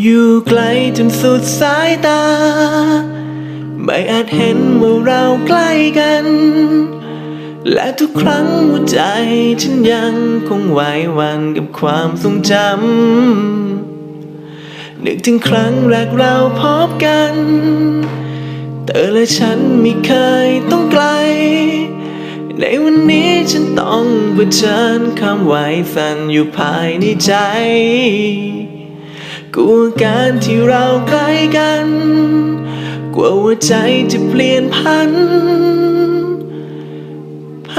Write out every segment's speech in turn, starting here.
อยู่ไกลจนสุดสายตา ไม่อาจเห็นว่าเราใกล้กัน และทุกครั้งหัวใจฉันยังคงไหวหวันกับความทรงจำนึกถึงครั้งแรกเราพบกัน เธอและฉันไม่เคยต้องไกล ในวันนี้ฉันต้องเผชิญคำไหวสั่นอยู่ภายในใจ กลัวการที่เราใกล้กัน กลัวว่าใจจะเปลี่ยนพันไป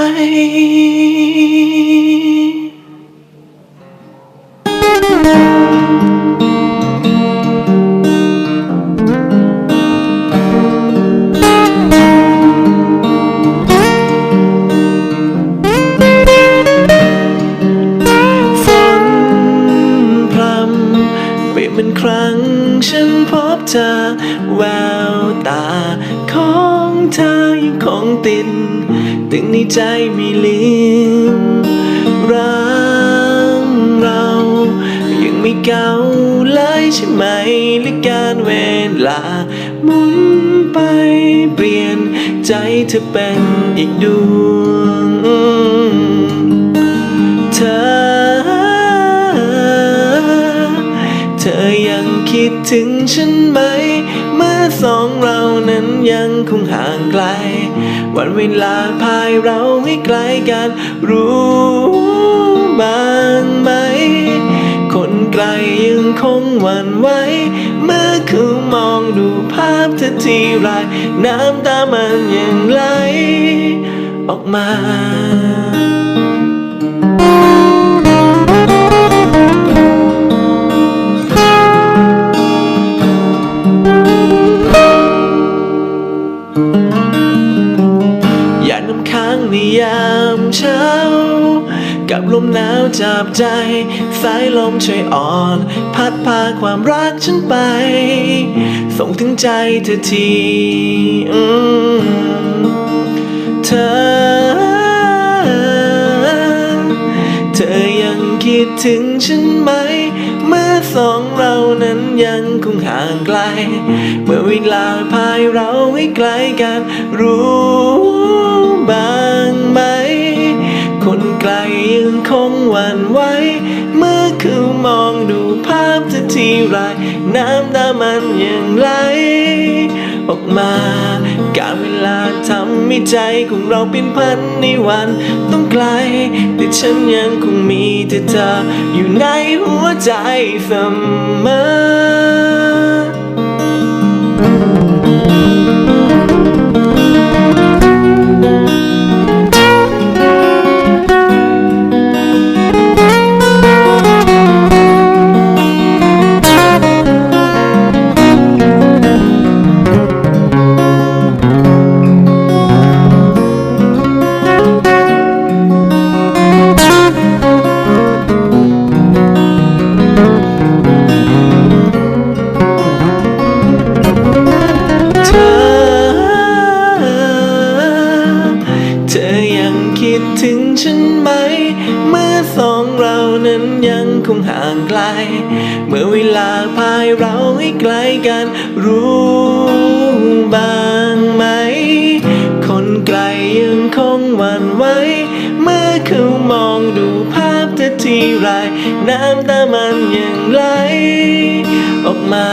ของเธอยังคงติดตึงในใจไม่ลืมรักเรา ยังไม่เก่าเลยใช่ไหมหรือการเวลาหมุนไปเปลี่ยนใจเธอเป็นอีกดวงเธอ เธอ คิดถึงฉันไหม เมื่อสองเรานั้นยังคงห่างไกล วันเวลาพายเราให้ไกลกัน รู้บ้างไหม คนไกลยังคงหวั่นไหวเมื่อคือมองดูภาพเธอทีไร น้ำตามันยังไหลออกมา ในยามเช้า กับลมหนาวจับใจ สายลมช่วยอ่อน พัดพาความรักฉันไป ส่งถึงใจเธอทีเธอ เธอยังคิดถึงฉันไหม เมื่อสองเรานั้นยังคงห่างไกล เมื่อเวลาพายเราให้ไกลกันรู้บ้าง ไร น้ำตามันยังไหลออกมา การเวลาทำให้ใจของเราเป็นพันในวันต้องไกล แต่ฉันยังคงมีแต่เธออยู่ในหัวใจเสมอ ไหม เมื่อสองเรานั้นยังคงห่างไกล เมื่อเวลาพายเราให้ไกลกัน รู้บ้างไหม คนไกลยังคงหวั่นไหวเมื่อเขามองดูภาพเธอทีไร น้ำตามันยังไหลออกมา